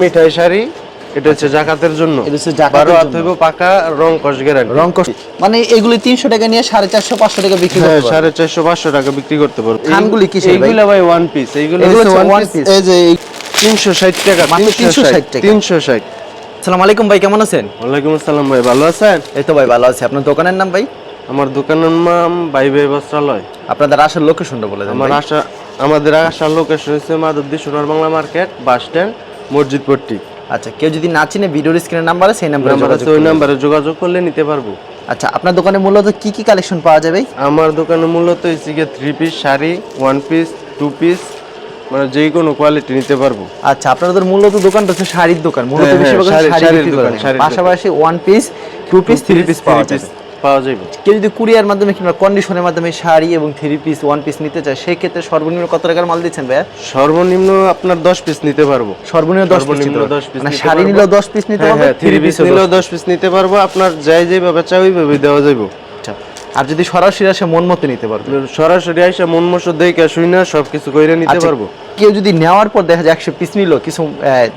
মিঠাই শাড়ি এটা হচ্ছে জাকাতের জন্য। এটা হচ্ছে জাকাতের জন্য। হইব পাকা রং কস গ্যারান্টি রং কষ মানে এগুলি তিনশো টাকা নিয়ে সাড়ে চারশো পাঁচশো টাকা বিক্রি হ্যাঁ করতে পারবে। সাড়ে চারশো পাঁচশো টাকা বিক্রি করতে পারব থানগুলি কিসের ভাই? ভাই ওয়ান পিস এইগুলো এগুলো হচ্ছে ওয়ান পিস এই যে তিনশো ষাট টাকা মাত্র তিনশো 360 ষাট টাকা। তিনশো ষাট। আসসালামু আলাইকুম ভাই কেমন আছেন? ওয়ালাইকুম আসসালাম ভাই ভালো আছেন? এই তো ভাই ভালো আছি। আপনার দোকানের নাম ভাই? আমার দোকানের নাম বাই বাই বস্ত্রালয়। আপনাদের আসার লোকেশনটা বলে দেন আমার ভাই। আশা আমাদের আসার লোকেশন হচ্ছে মাধবদী সোনার বাংলা মার্কেট বাস স্ট্যান্ড। মসজিদ পট্টি আচ্ছা কেউ যদি না চিনে ভিডিওর স্ক্রিনের নাম্বার আছে সেই নাম্বারে নাম্বার আছে ওই নাম্বারে যোগাযোগ করলে নিতে পারব। আচ্ছা আপনার দোকানে মূলত কি কি কালেকশন পাওয়া যাবে? আমার দোকানে মূলত হচ্ছে গিয়ে three piece sari one piece two piece মানে যে কোনো কোয়ালিটি নিতে পারব। আচ্ছা আপনাদের মূলত দোকানটা হচ্ছে শাড়ির দোকান মূলত হ্যাঁ, হ্যাঁ, বেশিরভাগ শাড়ি- শাড়ি শাড়ির দোকান, পাশাপাশি one piece two piece three piece পাওয়া piece পাওয়া যাবে কেউ যদি কুরিয়ার মাধ্যমে কিংবা কন্ডিশনের মাধ্যমে শাড়ি এবং থ্রি পিস ওয়ান পিস নিতে চায় সেই ক্ষেত্রে সর্বনিম্ন কত টাকার মাল দিচ্ছেন ভাইয়া? সর্বনিম্ন আপনার দশ পিস নিতে পারব। সর্বনিম্ন দশ পিস সর্বনিম্ন নিতে 10 না মানে শাড়ি পারব। নিলেও দশ পিস নিতে হবে থ্রি পিস নিলেও দশ পিস নিতে পারব। আপনার যাই যেভাবে চাই ওইভাবে দেওয়া যাবে আর যদি সরাসরি আসে মন মতো নিতে পারবে? সরাসরি আইসা মন মশো দেখে শুই না সব কিছু কইরে নিতে আচ্ছা, পারব। কেউ যদি নেওয়ার পর দেখা যায় একশো পিস নিল কিছু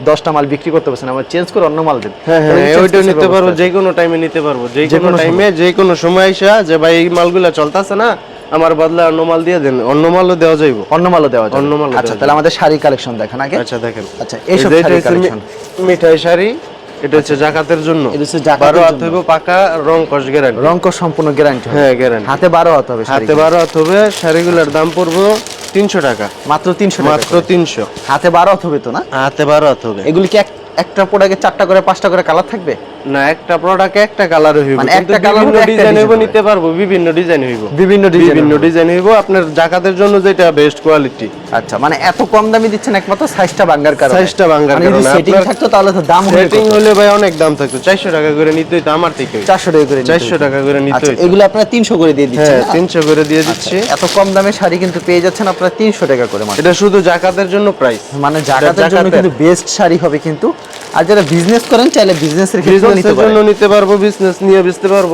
দশটা মাল বিক্রি করতে পারছেন আমার চেঞ্জ করে অন্য মাল দেন। হ্যাঁ হ্যাঁ নিতে পারব যে কোনো টাইমে নিতে পারব যে কোনো টাইমে যে কোনো সময় আইসা যে ভাই এই মালগুলা চলতেছে না আমার বদলে অন্য মাল দিয়ে দেন অন্য মালও দেওয়া যাইব। অন্য মালও দেওয়া যাবে। অন্য মাল আচ্ছা তাহলে আমাদের শাড়ি কালেকশন দেখেন আগে। আচ্ছা দেখেন। আচ্ছা এই এইসব শাড়ি কালেকশন। মিঠাই শাড়ি এটা হচ্ছে জাকাতের জন্য। এটা হচ্ছে জাকাতের বারো হাত হবে পাকা রং কস গ্যারান্টি রংক সম্পূর্ণ গ্যারান্টি হ্যাঁ গ্যারান্টি হাতে বারো হাত হবে হাতে বারো হাত হবে শাড়িগুলোর দাম পড়বে তিনশো টাকা। মাত্র তিনশো টাকা মাত্র করে। তিনশো। হাতে বারো হাত হবে তো না? হাতে বারো হাত হবে। এগুলি কি একটা প্রোডাক্টে চারটা করে পাঁচটা করে কালার থাকবে? না একটা প্রোডাক্টে একটা কালার হইব। মানে একটা বিভিন্ন হলে ডিজাইন হইব নিতে পারব বিভিন্ন ডিজাইন হইব। বিভিন্ন ডিজাইন বিভিন্ন ডিজাইন হইব আপনার জাকাতের জন্য যেটা বেস্ট কোয়ালিটি আচ্ছা মানে এত কম দামে দিচ্ছেন একমাত্র সাইজটা ভাঙ্গার কারণে। সাইজটা ভাঙার মানে যদি কারণে সেটিং থাকতো তাহলে তো দাম সেটিং হলে ভাই অনেক দাম থাকতো। চারশো টাকা করে নিতে হইতো আমার থেকে। চারশো টাকা করে নিতে চারশো হতো। টাকা করে নিতে আচ্ছা হইতো। এগুলো আপনারা তিনশো করে দিয়ে দিচ্ছেন হ্যাঁ না? তিনশো করে দিয়ে দিচ্ছি। এত কম দামে শাড়ি কিন্তু পেয়ে যাচ্ছেন আপনারা তিনশো টাকা করে মাত্র। এটা শুধু জাকাতের জন্য প্রাইস মানে জাকাতের জন্য কিন্তু বেস্ট শাড়ি হবে কিন্তু আর যারা বিজনেস করেন চাইলে বিজনেসের ক্ষেত্রেও নিতে জন্য নিতে পারব বিজনেস নিয়ে বেচতে পারব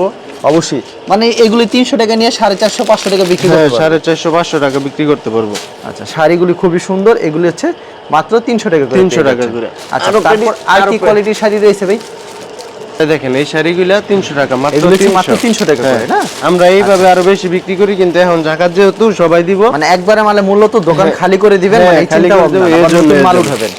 অবশ্যই। মানে এগুলি তিনশো টাকা নিয়ে সাড়ে চারশো পাঁচশো টাকা বিক্রি হ্যাঁ করতে। সাড়ে চারশো পাঁচশো টাকা বিক্রি করতে পারব। আচ্ছা শাড়িগুলি খুবই সুন্দর এগুলি হচ্ছে মাত্র তিনশো টাকা করে 300 টাকা করে। আচ্ছা তারপর আর কি কোয়ালিটির শাড়ি রয়েছে ভাই? দেখেন এই শাড়িগুলা তিনশো টাকা মাত্র এগুলো হচ্ছে মাত্র 300 300 টাকা করে, হ্যাঁ। না? আমরা এইভাবে আরও বেশি বিক্রি করি কিন্তু এখন জাকাত যেহেতু সবাই দিব। মানে একবারে মানে মূলত দোকান খালি করে দিবেন হ্যাঁ, মানে খালি করে মাল উঠাবেন।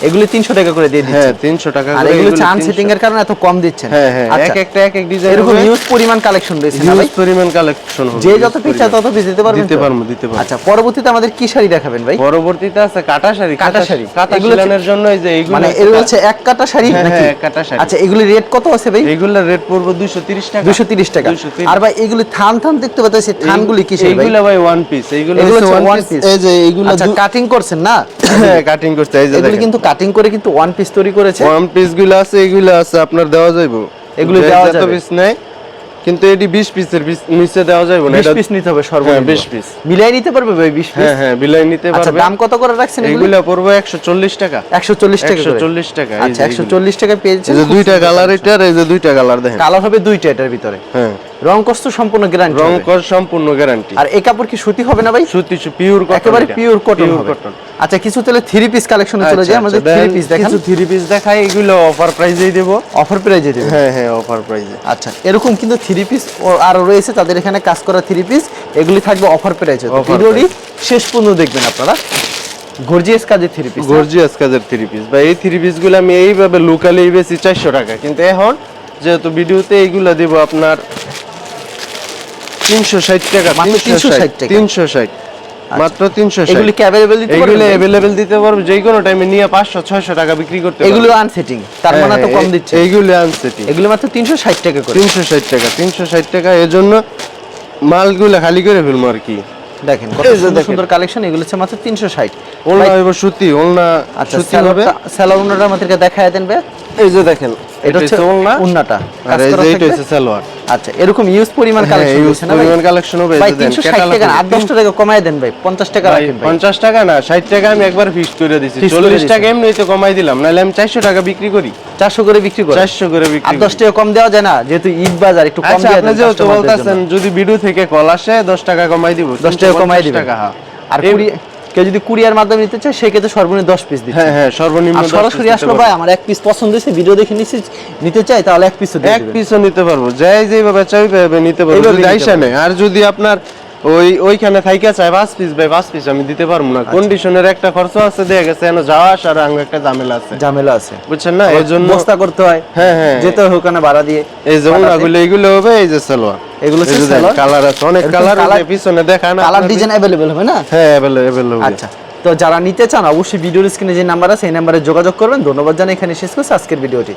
এগুলি তিনশো টাকা করে দিয়ে হ্যাঁ দিচ্ছেন তিনশো টাকা আর করে এগুলো এগুলো চান সেটিং এর কারণে এত কম দিচ্ছেন। হ্যাঁ হ্যাঁ আচ্ছা এক একটা এক এক ডিজাইন এরকম ইউজ পরিমাণ কালেকশন রয়েছে না ভাই? হিউজ পরিমাণ কালেকশন হবে যে যত পিস তত পিস দিতে পারবেন দিতে পারব দিতে পারব। আচ্ছা পরবর্তীতে আমাদের কি শাড়ি দেখাবেন ভাই? পরবর্তীতে আছে কাটা শাড়ি কাটা শাড়ি। কাটা এগুলো জন্য এই যে এইগুলো মানে কা- হচ্ছে এক কাটা শাড়ি নাকি? এক কাটা শাড়ি। আচ্ছা এগুলি রেট কত আছে ভাই? এইগুলোর রেট পড়ব দুইশো তিরিশ টাকা। দুশো তিরিশ টাকা। আর ভাই এগুলি থান থান দেখতে পাচ্ছি থানগুলি কি ভাই? এইগুলো ভাই ওয়ান পিস এগুলো piece। piece। এই যে আচ্ছা কাটিং করছেন না? হ্যাঁ কাটিং করতে এই যে এগুলি কিন্তু কাটিং করে কিন্তু ওয়ান পিস তৈরি করেছে ওয়ান পিসগুলো আছে এগুলো আছে আপনার দেওয়া যাইবো এগুলো দেওয়া যাবে। পিস নাই কিন্তু এটি 20 পিসের নিচে দেওয়া যাবে না বিশ এটা পিস নিতে হবে সর্বনিম্ন। 20 piece। মিলাই নিতে পারবে ভাই বিশ পিস? হ্যাঁ হ্যাঁ বিলাই নিতে পারবে। আচ্ছা দাম কত করে রাখছেন এগুলো? এগুলো পড়বে 140 টাকা। একশো চল্লিশ টাকা 140 টাকা আচ্ছা যে একশো এইগুলো। চল্লিশ টাকা পেয়েছে এই যে দুইটা কালার এটার এই যে দুইটা কালার দেখেন। কালার হবে দুইটা এটার ভিতরে। হ্যাঁ। রং কষ্ট সম্পূর্ণ গ্যারান্টি রং কর সম্পূর্ণ গ্যারান্টি আর এই কাপড় কি সুতি হবে না ভাই? সুতি পিওর কটন একেবারে পিওর কটন হবে। কটন আচ্ছা কিছু তাহলে থ্রি পিস কালেকশনে চলে যায় আমাদের থ্রি পিস দেখেন। কিছু থ্রি পিস দেখাই এগুলো অফার প্রাইসেই দেব। অফার প্রাইজে দেবে। হ্যাঁ হ্যাঁ অফার প্রাইসে আচ্ছা এরকম কিন্তু থ্রি পিস আরও রয়েছে তাদের এখানে কাজ করা থ্রি পিস এগুলি থাকবে অফার প্রাইজে ভিডিওটি শেষ পর্যন্ত দেখবেন আপনারা। গর্জিয়াস কাজের থ্রি পিস গর্জিয়াস কাজের থ্রি পিস বা এই থ্রি পিসগুলো আমি এইভাবে লোকালেই বেশি চারশো টাকা। কিন্তু এখন যেহেতু ভিডিওতে এইগুলো দিব আপনার তিনশো ষাট টাকা তিনশো ষাট তিনশো ষাট। মাত্র তিনশো ষাট। এগুলি কি অ্যাভেলেবেল দিতে এগুলো পারবেন অ্যাভেলেবেল দিতে পারব যে কোনো টাইমে নিয়ে পাঁচশো ছয়শো টাকা বিক্রি করতে এগুলো আনসেটিং তার মানে তো কম দিচ্ছে। এইগুলো আনসেটি এগুলো মাত্র তিনশো ষাট টাকা করে। তিনশো ষাট টাকা তিনশো ষাট টাকা এর জন্য মালগুলো খালি করে ফেলব আর কি। দেখেন কত এই যে সুন্দর সুন্দর কালেকশন এগুলো হচ্ছে মাত্র তিনশো ষাট। ওলনা হইব সুতি ওলনা আচ্ছা সুতি হবে। স্যালোনাটা আমাদেরকে দেখায় দেন ভাই। এই যে দেখেন এটা হচ্ছে ওলনা উন্নাটা। আর এই যে হচ্ছে সালোয়ার। আচ্ছা এরকম ইউজ পরিমাণ হ্যাঁ, কালেকশন না ভাই? পরিমাণ collection হবে, ভাই 360 টাকা না, 8 10 টাকা কমায় দেন ভাই 50 টাকা রাখেন ভাই। পঞ্চাশ টাকা না ষাট টাকা আমি একবার ফিক্স করে দিছি। Fixed করে চল্লিশ দিছেন। টাকা এমনি তো কমাই দিলাম নাহলে আমি চারশো টাকা বিক্রি করি। 400 করে বিক্রি করে চারশো করে আর বিক্রি 10 টাকা কম দেওয়া যায় না যেহেতু ঈদ বাজার একটু কম আচ্ছা দিয়ে আপনি দেন যেহেতু বলতেছেন। যদি ভিডিও থেকে কল আসে দশ টাকা কমাই দিব 10 টাকা কমাই 350 দিবেন। টাকা হ্যাঁ। আর এই- কুড়ি- কেউ যদি কুরিয়ার মাধ্যমে নিতে চায় সেক্ষেত্রে সর্বনিম্ন দশ পিস দিচ্ছে। হ্যাঁ হ্যাঁ সর্বনিম্ন সরাসরি আসলো ভাই আমার এক পিস পছন্দ হয়েছে ভিডিও দেখে নিচ্ছি নিতে চাই তাহলে এক পিসও এক। পিসও নিতে পারব। যাই যেভাবে চাইবে নিতে পারব। যদি আইসা আর যদি আপনার ওই ওইখানে থাইকা চায় পাঁচ পিস বাই পাঁচ পিস আমি দিতে পারব আচ্ছা। না কন্ডিশনের একটা খরচ আছে দেখা গেছে এনে যাওয়া আসার আঙ্গ একটা ঝামেলা আছে। ঝামেলা আছে। বুঝছেন না? জন্য বস্তা করতে হয়। হ্যাঁ, হ্যাঁ। যেতে হয় ওখানে ভাড়া দিয়ে। এই যে ওনাগুলো এইগুলো হবে এই যে সালোয়ার। এগুলো কালার আছে। অনেক কালার colour- পিছনে দেখায় না কালার ডিজাইন অ্যাভেলেবেল হবে না? হ্যাঁ এবেলে আচ্ছা। তো যারা নিতে চান অবশ্যই ভিডিওর স্ক্রিনে যে নাম্বার আছে এই নাম্বারে যোগাযোগ করবেন। ধন্যবাদ জানাই এখানে শেষ করছি আজকের ভিডিওটি।